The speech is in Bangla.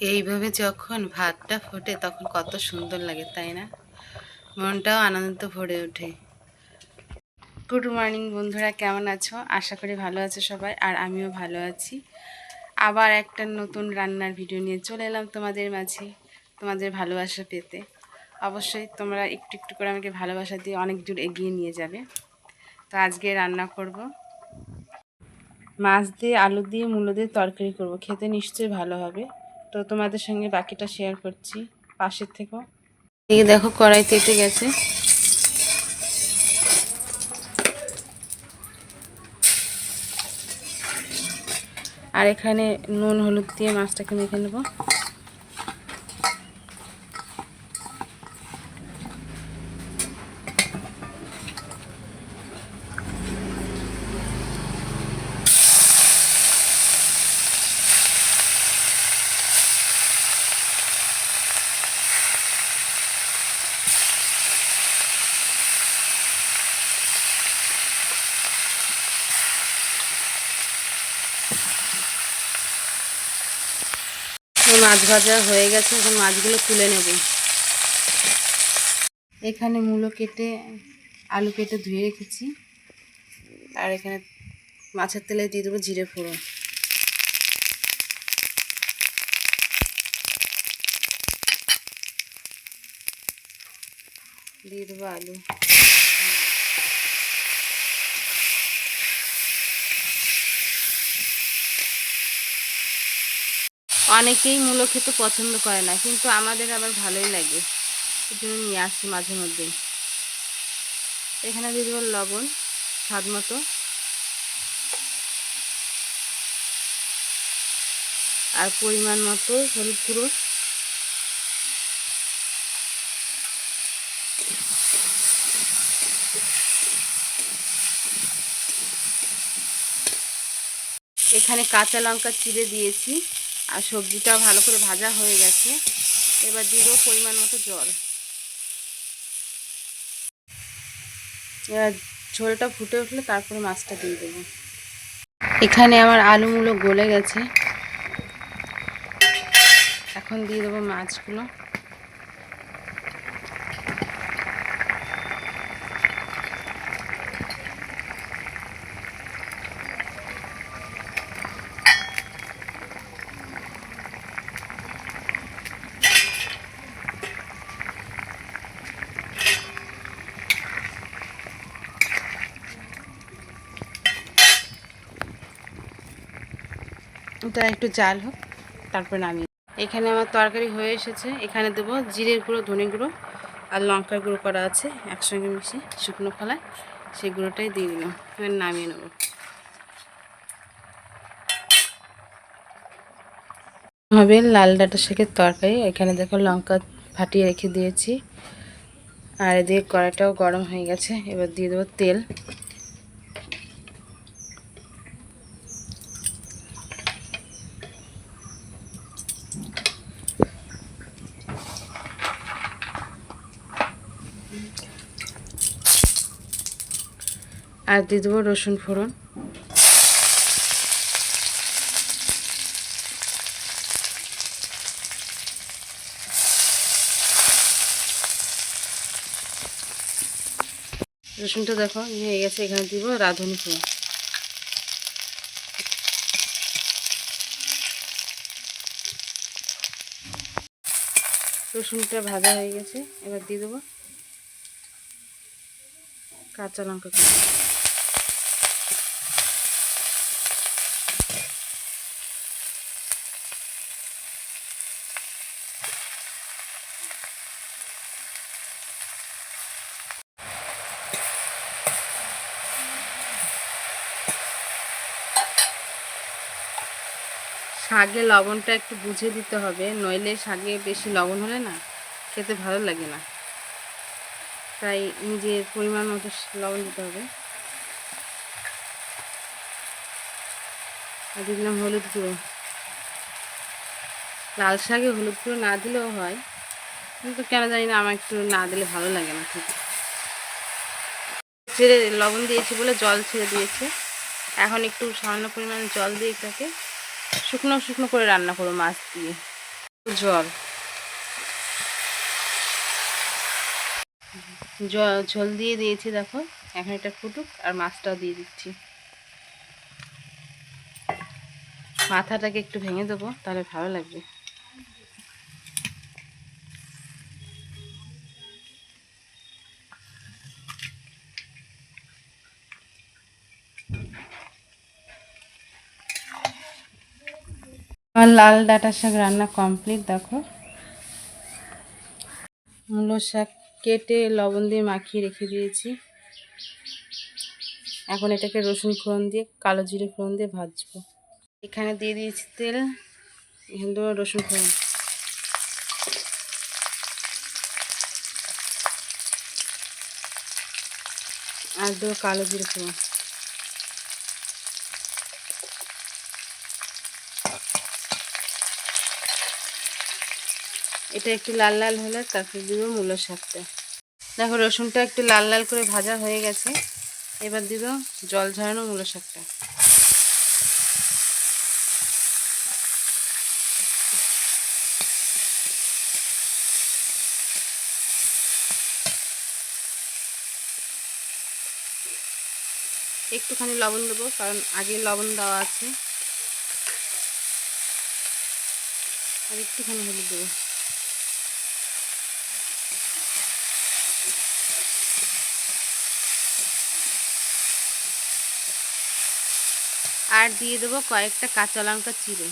এইভাবে যখন ভাতটা ফোটে তখন কত সুন্দর লাগে, তাই না? মনটাও আনন্দ ভরে ওঠে। গুড মর্নিং বন্ধুরা, কেমন আছো? আশা করি ভালো আছো সবাই, আর আমিও ভালো আছি। আবার একটা নতুন রান্নার ভিডিও নিয়ে চলে এলাম তোমাদের মাঝে, তোমাদের ভালোবাসা পেতে। অবশ্যই তোমরা একটু একটু করে আমাকে ভালোবাসা দিয়ে অনেক দূর এগিয়ে নিয়ে যাবে। তো আজকে রান্না করব। মাছ দিয়ে, আলু দিয়ে, মূলো দিয়ে তরকারি করব। খেতে নিশ্চয়ই ভালো হবে। তো তোমাদের সঙ্গে বাকিটা শেয়ার করছি, পাশের থেকেও। এই দেখো কড়াই তেতে গেছে। আর এখানে নুন, হলুদ দিয়ে মাছটাকে মেখে নেব। মাছ ভাজা হয়ে গেছে, এখন মাছগুলো তুলে নেব। এখানে মূলো কেটে, আলু কেটে ধুয়ে রেখেছি। আর এখানে মাছের তেলে দিয়ে দেবো জিরে ফোড়ন। দিয়ে দেবো আলু। অনেকেই মূলো খেতে পছন্দ করে না, কিন্তু আমাদের আবার ভালোই লাগে। এই জন্য নিয়ে আসছি মাঝে মধ্যে। এখানে দিয়ে দেবো লবণ, স্বাদ মতো। আর পরিমাণ মতো হলুদ গুঁড়ো। এখানে কাঁচা লঙ্কা চিড়ে দিয়েছি। আর সবজিটা ভালো করে ভাজা হয়ে গেছে। এবার দিব পরিমাণ মতো জল। এবার ঝোলটা ফুটে উঠলে তারপরে মাছটা দিয়ে দেবো। এখানে আমার আলুগুলো গলে গেছে। এখন দিয়ে দেবো মাছগুলো। এটা একটু জাল হোক, তারপরে নামিয়ে এখানে আমার তরকারি হয়ে এসেছে। এখানে দেবো জিরের গুঁড়ো, ধনে গুঁড়ো আর লঙ্কার গুঁড়ো করা আছে একসঙ্গে মিশিয়ে শুকনো ফলায় সেই গুঁড়োটাই দিয়ে দিলাম। এবার নামিয়ে নেব। হবে লাল ডাটা শেখের তরকারি। এখানে দেখো লঙ্কা ফাটিয়ে রেখে দিয়েছি। আর এদিকে কড়াইটাও গরম হয়ে গেছে। এবার দিয়ে দেবো তেল। আর দিয়ে দেবো রসুন ফোড়ন। রসুনটা দেখো, হয়ে গেছে, এখানে দিব রাঁধুনি ফোড়ন। রসুনটা ভাজা হয়ে গেছে, এবার দিয়ে দেবো কাঁচা লঙ্কা শাকে লবণটা একটু বুঝে দিতে হবে, নইলে শাকে বেশি লবণ হলে না খেতে ভালো লাগে না। তাই নিজের পরিমাণ মতো লবণ দিতে হবে। আর দিলাম হলুদ গুঁড়ো। লাল শাকে হলুদ গুঁড়ো না দিলেও হয়। কিন্তু কেন জানি না আমার একটু না দিলে ভালো লাগে না ঠিক ছেড়ে লবণ দিয়েছি বলে জল ছেড়ে দিয়েছে। এখন একটু সামান্য পরিমাণে জল দিয়ে এটাকে শুকনো শুকনো করে রান্না করো মাছ দিয়ে। জল জল। ঝোল দিয়ে দিয়েছি, দেখো। এখন এটা ফুটুক আর মাছটাও দিয়ে দিচ্ছি। মাথাটাকে একটু ভেঙে দেবো, তাহলে ভালো লাগবে। আমার লাল ডাটা শাক রান্না কমপ্লিট, দেখো। মূলো শাক কেটে লবণ দিয়ে মাখিয়ে রেখে দিয়েছি। এখন এটাকে রসুন ফোড়ন দিয়ে, কালো জিরে ফোড়ন দিয়ে ভাজবো। এখানে দিয়ে দিয়েছি তেল, এখান দেবো রসুন ফোড়ন। আর দেবো কালো জিরে ফোড়ন। এটা একটু লাল লাল হলে তারপর দিব মূলো শাকটা। দেখো, রসুনটা একটু লাল লাল করে ভাজা হয়ে গেছে। এবার দিব জল ঝরানো মূলো শাকটা। একটুখানি লবণ দেবো, কারণ আগে লবণ দেওয়া আছে। আর একটুখানি হলুদ দেবো। আর দিয়ে দেবো কয়েকটা কাঁচা লঙ্কা চিড়ে।